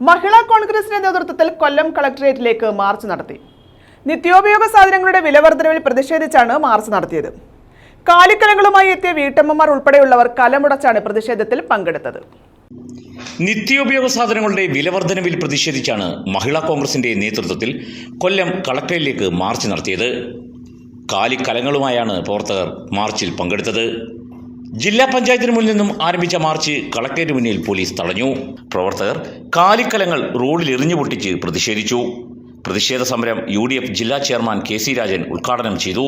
മഹിളാ കോൺഗ്രസിന്റെ നേതൃത്വത്തിൽ കൊല്ലം കളക്ടറേറ്റിലേക്ക് മാർച്ച് നടത്തി. നിത്യോപയോഗ സാധനങ്ങളുടെ വിലവർദ്ധനവിൽ പ്രതിഷേധിച്ചാണ് മാർച്ച് നടത്തിയത്. കാലിക്കലങ്ങളുമായി എത്തിയ വീട്ടമ്മമാർ ഉൾപ്പെടെയുള്ളവർ കലമുടച്ചാണ് പ്രതിഷേധത്തിൽ പങ്കെടുത്തത്. നിത്യോപയോഗ സാധനങ്ങളുടെ വിലവർദ്ധനവിൽ പ്രതിഷേധിച്ചാണ് മഹിളാ കോൺഗ്രസിന്റെ നേതൃത്വത്തിൽ കൊല്ലം കളക്ടറേറ്റിലേക്ക് മാർച്ച് നടത്തിയത്. കാലിക്കലങ്ങളുമായാണ് പ്രവർത്തകർ മാർച്ചിൽ പങ്കെടുത്തത്. ജില്ലാ പഞ്ചായത്തിന് മുന്നിൽ നിന്നും ആരംഭിച്ച മാർച്ച് കളക്ടറേറ്റ് മുന്നിൽ പോലീസ് തടഞ്ഞു. പ്രവർത്തകർ കാലിക്കലങ്ങൾ റോഡിൽ എറിഞ്ഞു പൊട്ടിച്ച് പ്രതിഷേധിച്ചു. പ്രതിഷേധ സമരം യു ഡി എഫ് ജില്ലാ ചെയർമാൻ കെ സി രാജൻ ഉദ്ഘാടനം ചെയ്തു.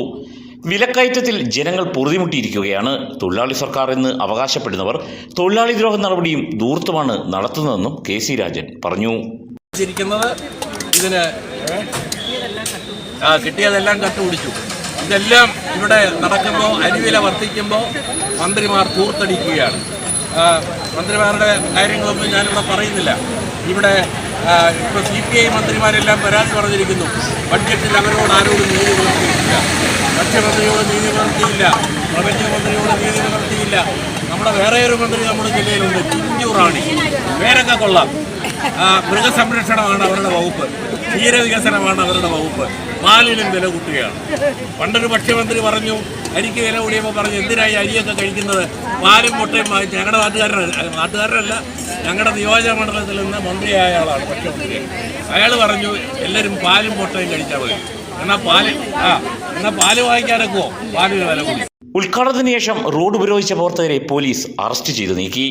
വിലക്കയറ്റത്തിൽ ജനങ്ങൾ പൊറുതിമുട്ടിയിരിക്കുകയാണ്. തൊഴിലാളി സർക്കാർ എന്ന് അവകാശപ്പെടുന്നവർ തൊഴിലാളി ദ്രോഹ നടപടിയും ദൂർത്തുമാണ് നടത്തുന്നതെന്നും കെ സി രാജൻ പറഞ്ഞു. ഇതിന് കിട്ടിയതെല്ലാം കട്ടുപിടിച്ചു ഇതെല്ലാം ഇവിടെ നടക്കുമ്പോൾ അരിവില വർദ്ധിക്കുമ്പോൾ മന്ത്രിമാർ തൂർത്തടിക്കുകയാണ് ആ, മന്ത്രിമാരുടെ കാര്യങ്ങളൊന്നും ഞാനിവിടെ പറയുന്നില്ല. ഇവിടെ ഇപ്പോൾ സി പി ഐ മന്ത്രിമാരെല്ലാം പരാതി പറഞ്ഞിരിക്കുന്നു. ബഡ്ജറ്റിൽ അവരോട് ആരോടും നീതി പുലർത്തിയിട്ടില്ല. ഭക്ഷ്യമന്ത്രിയോട് നീതി പുലർത്തിയില്ല. റവന്യൂ മന്ത്രിയോട് നീതി പുലർത്തിയില്ല. നമ്മുടെ വേറെ ഒരു മന്ത്രി നമ്മുടെ ജില്ലയിലുണ്ട് ചിഞ്ചു റാണി. കൊള്ളാം. മൃഗസംരക്ഷണമാണ് അവരുടെ വകുപ്പ്. ക്ഷീരവികസനമാണ് അവരുടെ വകുപ്പ്. പാലിനും വില കൂട്ടുകയാണ്. പണ്ടൊരു ഭക്ഷ്യമന്ത്രി പറഞ്ഞു അരിക്ക് വില കൂടിയപ്പോൾ പറഞ്ഞു എന്തിനായി അരിയൊക്കെ കഴിക്കുന്നത്? പാലും മുട്ടയും വാങ്ങിച്ച് ഞങ്ങളുടെ നാട്ടുകാരനല്ല നാട്ടുകാരനല്ല ഞങ്ങളുടെ നിയോജക മണ്ഡലത്തിൽ നിന്ന് മന്ത്രിയായ ആളാണ് ഭക്ഷ്യമന്ത്രി. അയാൾ പറഞ്ഞു എല്ലാവരും പാലും മുട്ടയും കഴിച്ചാൽ മതി. എന്നാൽ പാൽ ആ എന്നാൽ പാൽ വാങ്ങിക്കാനൊക്കെ പാലിന് വില കൂടി. ഉദ്ഘാടനത്തിന് ശേഷം റോഡ് ഉപരോധിച്ച പ്രവർത്തകരെ പോലീസ് അറസ്റ്റ് ചെയ്തു നീക്കി.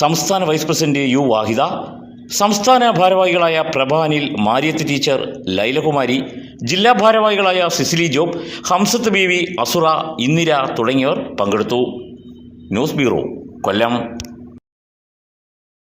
സംസ്ഥാന വൈസ് പ്രസിഡന്റ് യു വാഹിദ സംസ്ഥാന ഭാരവാഹികളായ പ്രഭാനിൽ മാരിയത്ത് ടീച്ചർ ലൈലകുമാരി ജില്ലാ ഭാരവാഹികളായ സിസിലി ജോബ് ഹംസത്ത് ബീവി അസുറ ഇന്ദിര തുടങ്ങിയവർ പങ്കെടുത്തു. News bureau Kollam.